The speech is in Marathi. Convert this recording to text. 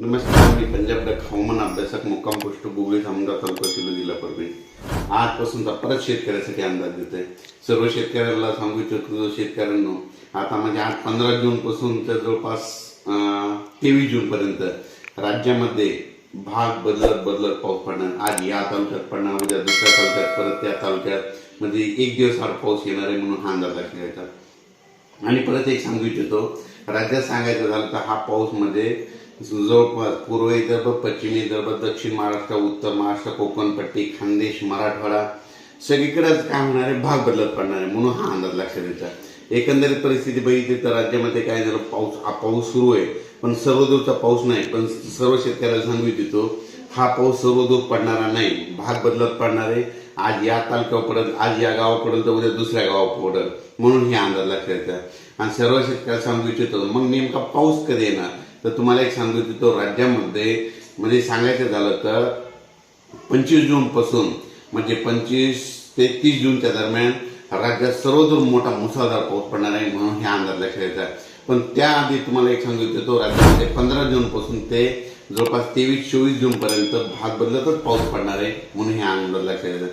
नमस्कार मी पंजाब हवामान अभ्यासक मुक्काम पोस्ट गोगळी खामगाव तालुका जिल्हा जिल्हा परभणी. आजपासूनचा परत शेतकऱ्यासाठी अंदाज देत आहे सर्व शेतकऱ्याला सांगू इच्छितो शेतकऱ्यांनो आता म्हणजे आज पंधरा जूनपासून तर जवळपास तेवीस जूनपर्यंत राज्यामध्ये भाग बदलत बदलत पाऊस पडणार. आज या तालुक्यात पडणार उद्या दुसऱ्या तालुक्यात परत त्या तालुक्यात. म्हणजे एक दिवस आड पाऊस येणार आहे म्हणून हा अंदाज दाखल आणि परत एक सांगू इच्छितो राज्यात सांगायचं झालं तर हा पाऊसमध्ये म्हणजे जवळपास पूर्व विदर्भ पश्चिम विदर्भ दक्षिण महाराष्ट्र उत्तर महाराष्ट्र कोकण पट्टी खानदेश मराठवाडा सगळीकडेच काय होणार आहे? भाग बदलत पडणार आहे म्हणून हा अंदाज लक्षात द्यायचा एकंदरीत परिस्थिती बघितली तर राज्यामध्ये काय झालं पाऊस हा पाऊस सुरू आहे पण सर्वदूरचा पाऊस नाही पण सर्व शेतकऱ्याला सांगू इच्छितो हा पाऊस सर्वदूर पडणारा नाही. भाग बदलत पडणार आहे. आज या तालुक्यावर पडत आज या गावावर पडेल तर उद्या दुसऱ्या गावावर पडत म्हणून हे अंदाज लक्षात येतात आणि सर्व शेतकऱ्याला सांगू इच्छितो मग नेमका पाऊस कधी येणार? तर तुम्हाला एक सांगू इच्छितो राज्यामध्ये म्हणजे सांगायचं झालं तर पंचवीस जून पासून म्हणजे पंचवीस ते तीस जूनच्या दरम्यान राज्यात सर्वदूर मोठा मुसळधार पाऊस पडणार आहे म्हणून हे अंदाज लक्षात येतात पण त्याआधी तुम्हाला एक सांगू इच्छितो राज्यामध्ये पंधरा जून पासून ते जवळपास तेवीस चोवीस जून पर्यंत भाग बदलतच पाऊस पडणार आहे म्हणून हे अंदाज लक्षात येतात